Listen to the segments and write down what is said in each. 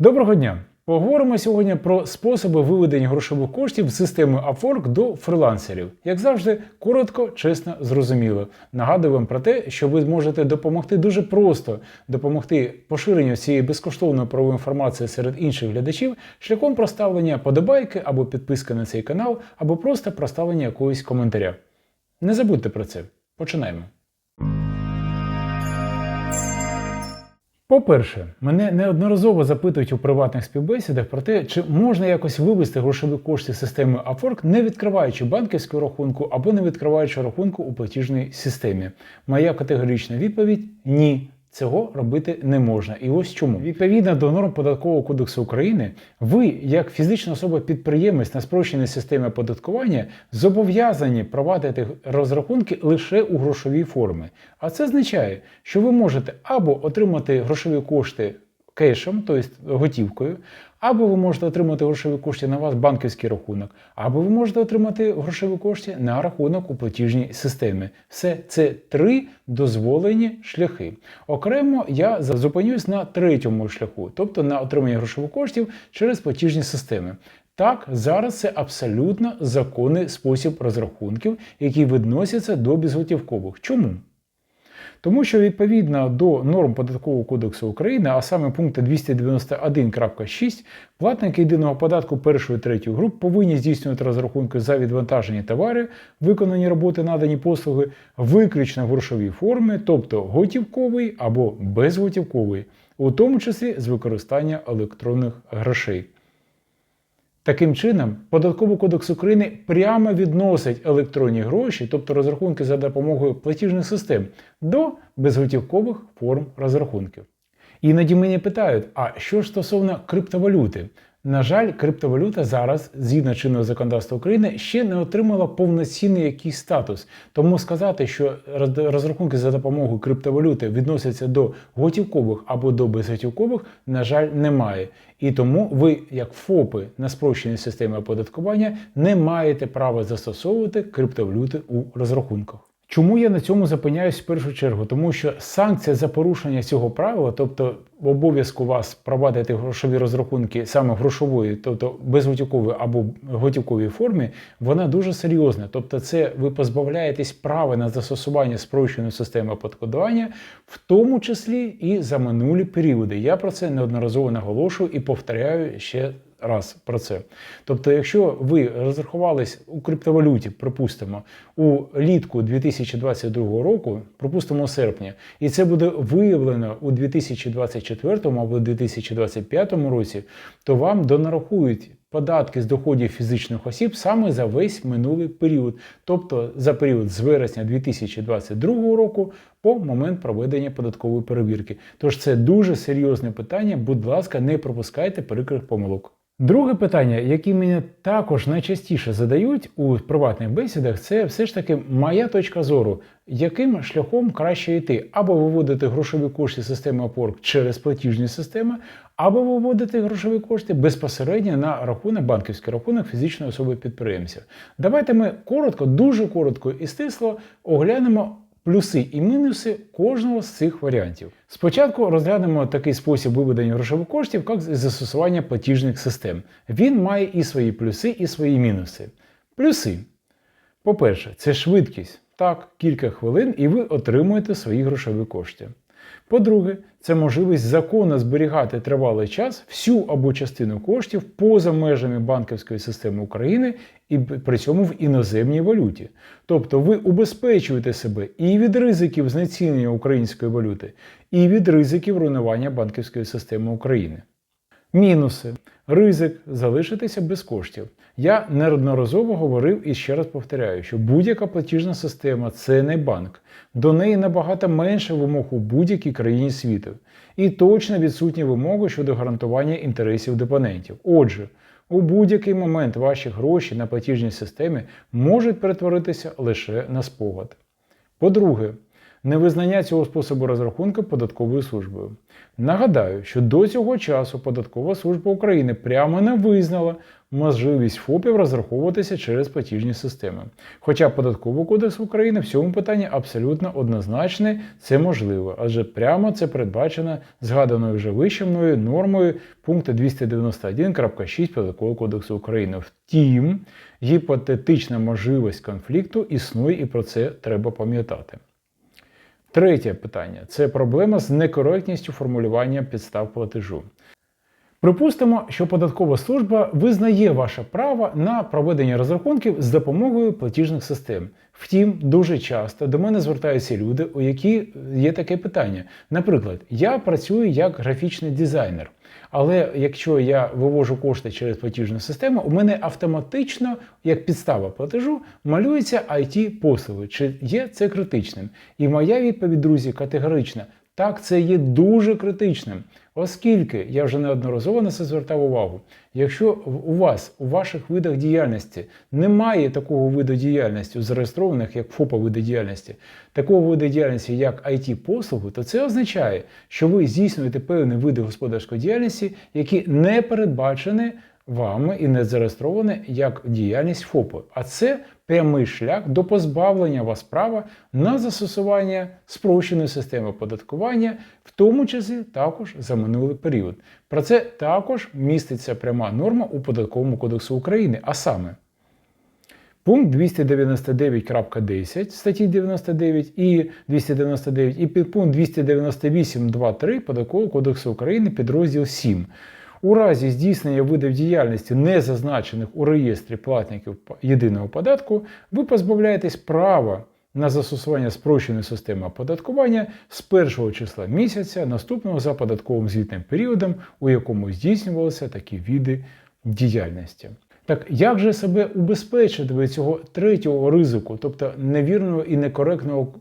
Доброго дня! Поговоримо сьогодні про способи виведення грошових коштів з системи Upwork до фрилансерів. Як завжди, коротко, чесно, зрозуміло. Нагадую вам про те, що ви зможете допомогти дуже просто допомогти поширенню цієї безкоштовної правової інформації серед інших глядачів шляхом проставлення подобайки або підписки на цей канал, або просто проставлення якогось коментаря. Не забудьте про це. Починаємо. По-перше, мене неодноразово запитують у приватних співбесідах про те, чи можна якось вивести грошові кошти системи Upwork, не відкриваючи банківську рахунку або не відкриваючи рахунку у платіжній системі. Моя категорична відповідь ні. Цього робити не можна. І ось чому. Відповідно до норм податкового кодексу України, ви, як фізична особа-підприємець на спрощеній системі оподаткування, зобов'язані провадити розрахунки лише у грошовій формі. А це означає, що ви можете або отримати грошові кошти кешем, тобто готівкою, або ви можете отримати грошові кошти на вас банківський рахунок, або ви можете отримати грошові кошти на рахунок у платіжній системі. Все це три дозволені шляхи. Окремо я зупинюсь на третьому шляху, тобто на отримання грошових коштів через платіжні системи. Так, зараз це абсолютно законний спосіб розрахунків, який відносяться до безготівкових. Чому? Тому що відповідно до норм податкового кодексу України, а саме пункту 291.6, платники єдиного податку першої і третьої груп повинні здійснювати розрахунки за відвантажені товари, виконані роботи, надані послуги, виключно в грошовій формі, тобто готівковий або безготівковий, у тому числі з використання електронних грошей. Таким чином, Податковий кодекс України прямо відносить електронні гроші, тобто розрахунки за допомогою платіжних систем, до безготівкових форм розрахунків. Іноді мене питають, а що ж стосовно криптовалюти? На жаль, криптовалюта зараз, згідно чинного законодавства України, ще не отримала повноцінний якийсь статус. Тому сказати, що розрахунки за допомогою криптовалюти відносяться до готівкових або до безготівкових, на жаль, немає. І тому ви, як ФОПи на спрощеній системі оподаткування, не маєте права застосовувати криптовалюти у розрахунках. Чому я на цьому зупиняюсь в першу чергу? Тому що санкція за порушення цього правила, тобто обов'язку вас провадити грошові розрахунки саме грошової, тобто безготівкової або готівковій формі, вона дуже серйозна. Тобто, це ви позбавляєтесь права на застосування спрощеної системи оподаткування, в тому числі і за минулі періоди. Я про це неодноразово наголошую і повторяю ще раз про це. Тобто, якщо ви розрахувались у криптовалюті, припустимо, у літку 2022 року, припустимо у серпні, і це буде виявлено у 2024 або 2025 році, то вам донарахують. Податки з доходів фізичних осіб саме за весь минулий період, тобто за період з вересня 2022 року по момент проведення податкової перевірки. Тож це дуже серйозне питання. Будь ласка, не пропускайте перекрих помилок. Друге питання, яке мені також найчастіше задають у приватних бесідах, це все ж таки моя точка зору, яким шляхом краще йти, або виводити грошові кошти системи Upwork через платіжні системи, або виводити грошові кошти безпосередньо на рахунок, банківський рахунок фізичної особи підприємця. Давайте ми коротко, дуже коротко і стисло оглянемо плюси і мінуси кожного з цих варіантів. Спочатку розглянемо такий спосіб виведення грошових коштів, як застосування платіжних систем. Він має і свої плюси, і свої мінуси. Плюси. По-перше, це швидкість. Так, кілька хвилин, і ви отримуєте свої грошові кошти. По-друге, це можливість законно зберігати тривалий час всю або частину коштів поза межами банківської системи України і при цьому в іноземній валюті. Тобто ви убезпечуєте себе і від ризиків знецінення української валюти, і від ризиків руйнування банківської системи України. Мінуси. Ризик залишитися без коштів. Я неодноразово говорив і ще раз повторяю, що будь-яка платіжна система це не банк. До неї набагато менше вимог у будь-якій країні світу. І точно відсутні вимоги щодо гарантування інтересів депонентів. Отже, у будь-який момент ваші гроші на платіжній системі можуть перетворитися лише на спогад. По-друге, невизнання цього способу розрахунку податковою службою. Нагадаю, що до цього часу Податкова служба України прямо не визнала можливість ФОПів розраховуватися через платіжні системи. Хоча Податковий кодекс України в цьому питанні абсолютно однозначний, це можливо, адже прямо це передбачено згаданою вже вище мною нормою пункту 291.6 Податкового кодексу України. Втім, гіпотетична можливість конфлікту існує і про це треба пам'ятати. Третє питання це проблема з некоректністю формулювання підстав платежу. Припустимо, що податкова служба визнає ваше право на проведення розрахунків з допомогою платіжних систем. Втім, дуже часто до мене звертаються люди, у які є таке питання. Наприклад, я працюю як графічний дизайнер, але якщо я вивожу кошти через платіжну систему, у мене автоматично, як підстава платежу, малюється it послуги Чи є це критичним? І моя відповідь, друзі, категорична. Так, це є дуже критичним, оскільки я вже неодноразово на це звертав увагу. Якщо у вас у ваших видах діяльності немає такого виду діяльності, зареєстрованих як ФОПа види діяльності, такого виду діяльності, як it послугу то це означає, що ви здійснюєте певні види господарської діяльності, які не передбачені вами і не зареєстровані як діяльність ФОПу. А це прямий шлях до позбавлення вас права на застосування спрощеної системи оподаткування, в тому числі також за минулий період. Про це також міститься пряма норма у Податковому кодексу України, а саме. Пункт 299.10 статті 99 і 299 і підпункт 298.2.3 Податкового кодексу України підрозділ 7. У разі здійснення видів діяльності, не зазначених у реєстрі платників єдиного податку, ви позбавляєтесь права на застосування спрощеної системи оподаткування з першого числа місяця, наступного за податковим звітним періодом, у якому здійснювалися такі види діяльності. Так як же себе убезпечити від цього третього ризику, тобто невірного і некоректного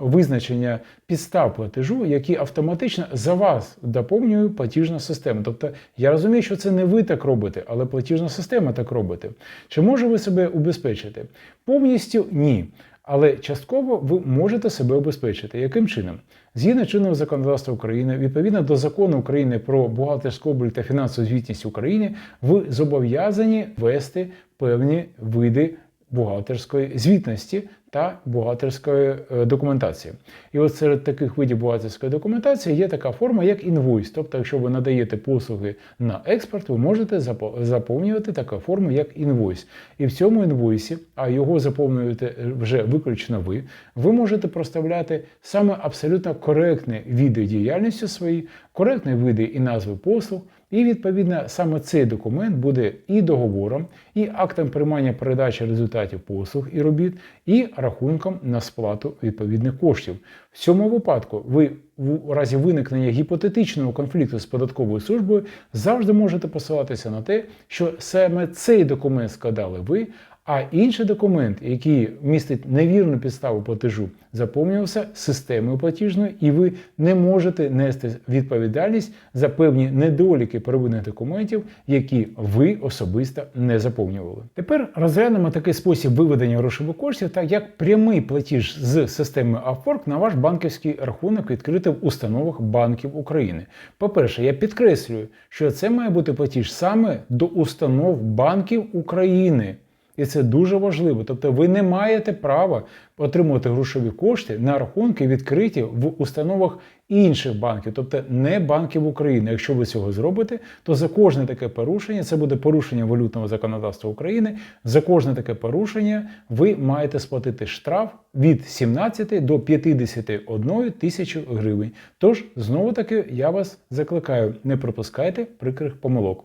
визначення підстав платежу, які автоматично за вас доповнює платіжна система. Тобто я розумію, що це не ви так робите, але платіжна система так робить. Чи може ви себе убезпечити? Повністю ні. Але частково ви можете себе обезпечити. Яким чином? Згідно чинного законодавства України, відповідно до закону України про бухгалтерську облік та фінансову звітність України, ви зобов'язані вести певні види бухгалтерської звітності та бухгалтерської е, документації. І от серед таких видів бухгалтерської документації є така форма, як інвойс. Тобто, якщо ви надаєте послуги на експорт, ви можете заповнювати таку форму, як інвойс. І в цьому інвойсі, а його заповнюєте вже виключно ви, ви можете проставляти саме абсолютно коректні види діяльності свої, коректні види і назви послуг. І, відповідно, саме цей документ буде і договором, і актом приймання передачі результатів послуг і робіт, і рахунком на сплату відповідних коштів. В цьому випадку ви в разі виникнення гіпотетичного конфлікту з податковою службою завжди можете посилатися на те, що саме цей документ складали ви, а інший документ, який містить невірну підставу платежу, заповнювався системою платіжною, і ви не можете нести відповідальність за певні недоліки первинних документів, які ви особисто не заповнювали. Тепер розглянемо такий спосіб виведення грошових коштів, так як прямий платіж з системи Upwork на ваш банківський рахунок відкритий в установах банків України. По-перше, я підкреслюю, що це має бути платіж саме до установ банків України. І це дуже важливо. Тобто ви не маєте права отримувати грошові кошти на рахунки, відкриті в установах інших банків, тобто не банків України. Якщо ви цього зробите, то за кожне таке порушення це буде порушення валютного законодавства України. За кожне таке порушення ви маєте сплатити штраф від 17 до 51 тисячі гривень. Тож, знову таки, я вас закликаю, не пропускайте прикрих помилок.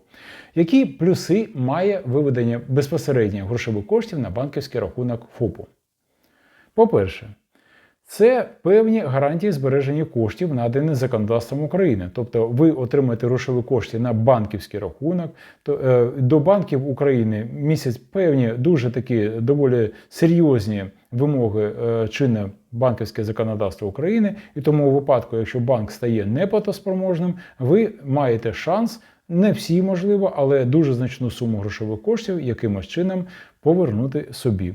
Які плюси має виведення безпосередньо грошових коштів на банківський рахунок ФОПу? По-перше, це певні гарантії збереження коштів, надані законодавством України. Тобто ви отримаєте грошові кошти на банківський рахунок. То, е, До банків України місяць певні дуже такі доволі серйозні вимоги е, чинне банківське законодавство України. І тому у випадку, якщо банк стає неплатоспроможним, ви маєте шанс. Не всі можливо, але дуже значну суму грошових коштів якимось чином повернути собі.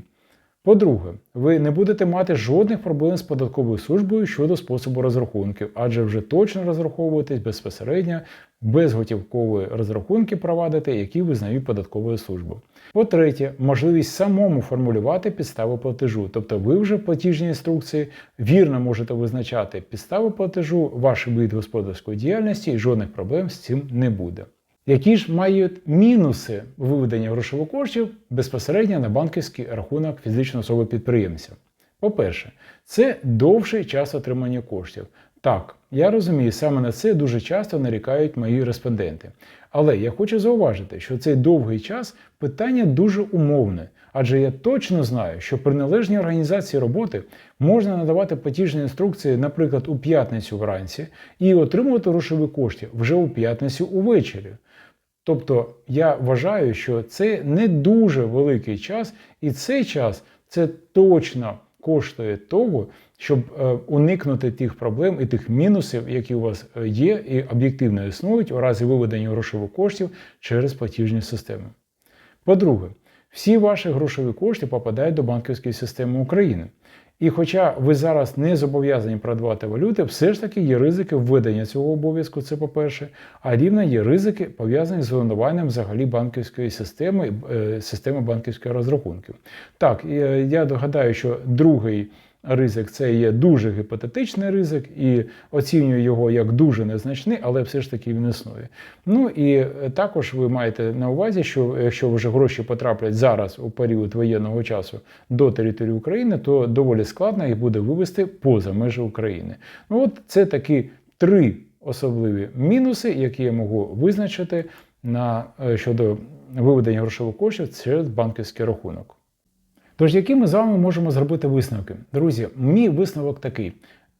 По-друге, ви не будете мати жодних проблем з податковою службою щодо способу розрахунків, адже вже точно розраховуєтесь безпосередньо безготівкові розрахунки провадити, які визнають податковою службою. По-третє, можливість самому формулювати підстави платежу, тобто ви вже в платіжній інструкції вірно можете визначати підстави платежу, ваш вид господарської діяльності і жодних проблем з цим не буде. Які ж мають мінуси виведення грошових коштів безпосередньо на банківський рахунок фізичної особи підприємця? По-перше, це довший час отримання коштів. Так, я розумію, саме на це дуже часто нарікають мої респонденти. Але я хочу зауважити, що цей довгий час питання дуже умовне, адже я точно знаю, що при належній організації роботи можна надавати платіжні інструкції, наприклад, у п'ятницю вранці, і отримувати грошові кошти вже у п'ятницю увечері. Тобто я вважаю, що це не дуже великий час, і цей час це точно коштує того, щоб е, уникнути тих проблем і тих мінусів, які у вас е, є, і об'єктивно існують у разі виведення грошових коштів через платіжні системи. По-друге, всі ваші грошові кошти попадають до банківської системи України. І хоча ви зараз не зобов'язані продавати валюти, все ж таки є ризики введення цього обов'язку, це по-перше, а рівно є ризики, пов'язані з зонуванням взагалі банківської системи, е, системи банківських розрахунків. Так, е, я догадаю, що другий ризик це є дуже гіпотетичний ризик, і оцінюю його як дуже незначний, але все ж таки він існує. Ну і е, також ви маєте на увазі, що якщо вже гроші потраплять зараз у період воєнного часу до території України, то доволі складно їх буде вивести поза межі України. Ну от це такі три особливі мінуси, які я можу визначити на е, щодо виведення грошових коштів через банківський рахунок. Тож, які ми з вами можемо зробити висновки? Друзі, мій висновок такий.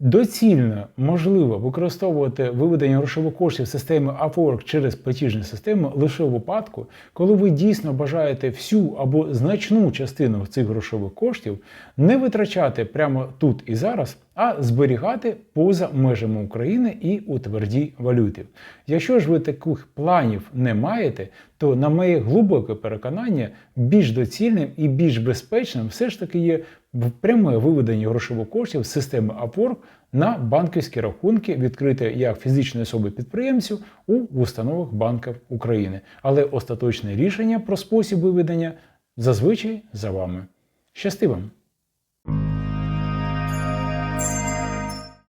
Доцільно можливо використовувати виведення грошових коштів в системі Upwork через платіжні системи лише у випадку, коли ви дійсно бажаєте всю або значну частину цих грошових коштів не витрачати прямо тут і зараз, а зберігати поза межами України і у твердій валюті. Якщо ж ви таких планів не маєте, то на моє глибоке переконання більш доцільним і більш безпечним все ж таки є пряме виведення грошових коштів з системи Upwork на банківські рахунки, відкриті як фізичної особи підприємцю у установах банків України. Але остаточне рішення про спосіб виведення зазвичай за вами. Щасти вам!